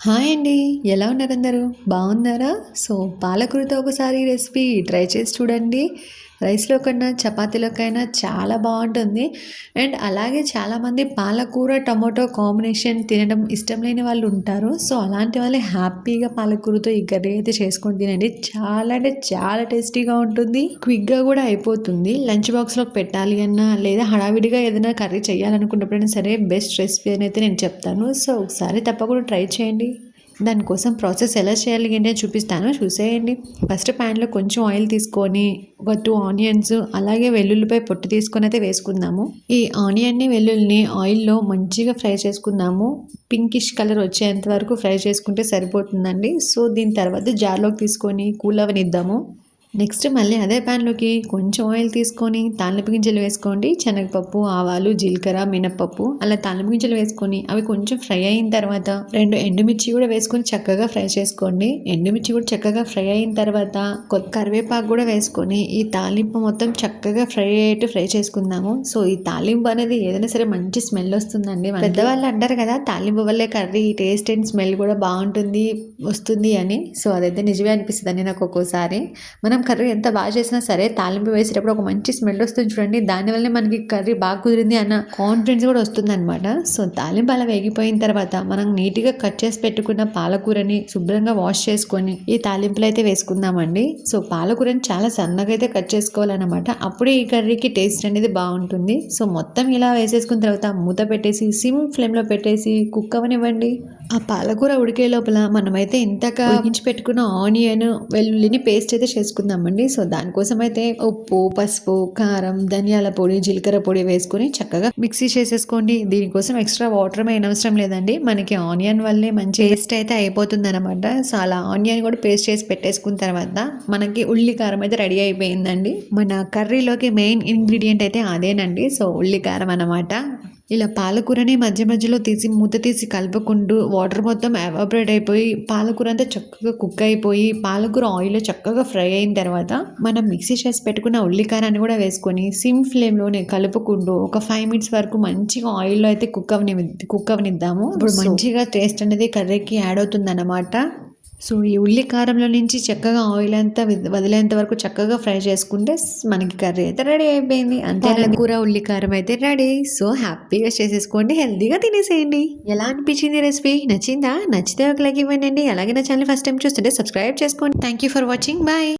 Hi అండి. ఎలా ఉన్నారు అందరూ? బాగున్నారా? సో పాలకూరతో ఒకసారి రెసిపీ ట్రై చేసి చూడండి. రైస్లో కన్నా చపాతీలోకైనా చాలా బాగుంటుంది. అండ్ అలాగే చాలామంది పాలకూర టమాటో కాంబినేషన్ తినడం ఇష్టం లేని వాళ్ళు ఉంటారు. సో అలాంటి వాళ్ళే హ్యాపీగా పాలకూరతో ఈ కర్రీ అయితే చేసుకొని తినండి. చాలా అంటే చాలా టేస్టీగా ఉంటుంది. క్విక్గా కూడా అయిపోతుంది. లంచ్ బాక్స్లోకి పెట్టాలి అన్నా లేదా హడావిడిగా ఏదైనా కర్రీ చేయాలనుకున్నప్పుడైనా సరే బెస్ట్ రెసిపీ అని అయితే నేను చెప్తాను. సో ఒకసారి తప్పకుండా ట్రై చేయండి. దానికోసం ప్రాసెస్ ఎలా చేయాలి అంటే అని చూపిస్తాను. చూసేయండి. ఫస్ట్ ప్యాన్లో కొంచెం ఆయిల్ తీసుకొని ఒక టూ ఆనియన్స్ అలాగే వెల్లుల్లిపై పొట్టు తీసుకొని అయితే వేసుకుందాము. ఈ ఆనియన్ని వెల్లుల్లిని ఆయిల్లో మంచిగా ఫ్రై చేసుకుందాము. పింకిష్ కలర్ వచ్చేంత వరకు ఫ్రై చేసుకుంటే సరిపోతుందండి. సో దీని తర్వాత జార్లోకి తీసుకొని కూల్ అవనిద్దాము. నెక్స్ట్ మళ్ళీ అదే ప్యాన్లోకి కొంచెం ఆయిల్ తీసుకొని తాలింపు గింజలు వేసుకోండి. శనగపప్పు ఆవాలు జీలకర్ర మినపప్పు అలా తాలింపు గింజలు వేసుకొని అవి కొంచెం ఫ్రై అయిన తర్వాత రెండు ఎండుమిర్చి కూడా వేసుకొని చక్కగా ఫ్రై చేసుకోండి. ఎండుమిర్చి కూడా చక్కగా ఫ్రై అయిన తర్వాత కొత్త కరివేపాకు కూడా వేసుకొని ఈ తాలింపు మొత్తం చక్కగా ఫ్రై అయ్యేట్టు ఫ్రై చేసుకుందాము. సో ఈ తాలింపు అనేది ఏదైనా సరే మంచి స్మెల్ వస్తుందండి పెద్దవాళ్ళు అంటారు కదా తాలింపు వల్లే కర్రీ టేస్ట్ అండ్ స్మెల్ కూడా బాగుంటుంది వస్తుంది అని. సో అదైతే నిజమే అనిపిస్తుంది నాకు ఒక్కోసారి. మనం కర్రీ ఎంత బాగా చేసినా సరే తాలింపు వేసేటప్పుడు ఒక మంచి స్మెల్ వస్తుంది చూడండి. దానివల్లనే మనకి కర్రీ బాగా కుదిరింది అన్న కాన్ఫిడెన్స్ కూడా వస్తుంది అనమాట సో తాలింపు అలా వేగిపోయిన తర్వాత మనం నీట్గా కట్ చేసి పెట్టుకున్న పాలకూరని శుభ్రంగా వాష్ చేసుకొని ఈ తాలింపులు అయితే వేసుకుందామండి. సో పాలకూరని చాలా సన్నగా అయితే కట్ చేసుకోవాలన్నమాట. అప్పుడే ఈ కర్రీకి టేస్ట్ అనేది బాగుంటుంది. సో మొత్తం ఇలా వేసేసుకున్న తర్వాత మూత పెట్టేసి సిమ్ ఫ్లేమ్లో పెట్టేసి కుక్ అవనివ్వండి. ఆ పాలకూర ఉడికే లోపల మనమైతే ఇంతగా పెట్టుకున్న ఆనియన్ వెల్లుల్లిని పేస్ట్ అయితే చేసుకుందామండి సో దానికోసం అయితే ఉప్పు పసుపు కారం ధనియాల పొడి జీలకర్ర పొడి వేసుకొని చక్కగా మిక్సీ చేసేసుకోండి. దీనికోసం ఎక్స్ట్రా వాటర్ ఏం అవసరం లేదండి. మనకి ఆనియన్ వల్లే మంచి పేస్ట్ అయితే అయిపోతుంది అనమాట సో అలా ఆనియన్ కూడా పేస్ట్ చేసి పెట్టేసుకున్న తర్వాత మనకి ఉల్లి కారం అయితే రెడీ అయిపోయిందండి. మన కర్రీలోకి మెయిన్ ఇంగ్రీడియంట్ అయితే అదేనండి. సో ఉల్లి కారం అనమాట ఇలా పాలకూరని మధ్య మధ్యలో తీసి మూత తీసి కలుపుకుంటూ వాటర్ మొత్తం ఎవాపరేట్ అయిపోయి పాలకూర అంతా చక్కగా కుక్ అయిపోయి పాలకూర ఆయిల్లో చక్కగా ఫ్రై అయిన తర్వాత మనం మిక్సీ చేసి పెట్టుకున్న ఉల్లికారాన్ని కూడా వేసుకొని సిమ్ ఫ్లేమ్లోనే కలుపుకుంటూ ఒక ఫైవ్ మినిట్స్ వరకు మంచిగా ఆయిల్లో అయితే కుక్ అవని కుక్ అవనిద్దాము. ఇప్పుడు మంచిగా టేస్ట్ అనేది కర్రీకి యాడ్ అవుతుంది అన్నమాట సో ఈ ఉల్లి కారంలో నుంచి చక్కగా ఆయిల్ అంతా వదిలేంత వరకు చక్కగా ఫ్రై చేసుకుంటే మనకి కర్రీ అయితే రెడీ అయిపోయింది. అంతే కూర ఉల్లి కారం అయితే రెడీ. సో హ్యాపీగా చేసేసుకోండి హెల్తీగా తినేసేయండి. ఎలా అనిపించింది రెసిపీ? నచ్చిందా? నచ్చితే ఒక లైక్ ఇవ్వండి. అలాగే నా ఛానల్ ఫస్ట్ టైం చూస్తుంటే సబ్స్క్రైబ్ చేసుకోండి. Thank you for watching bye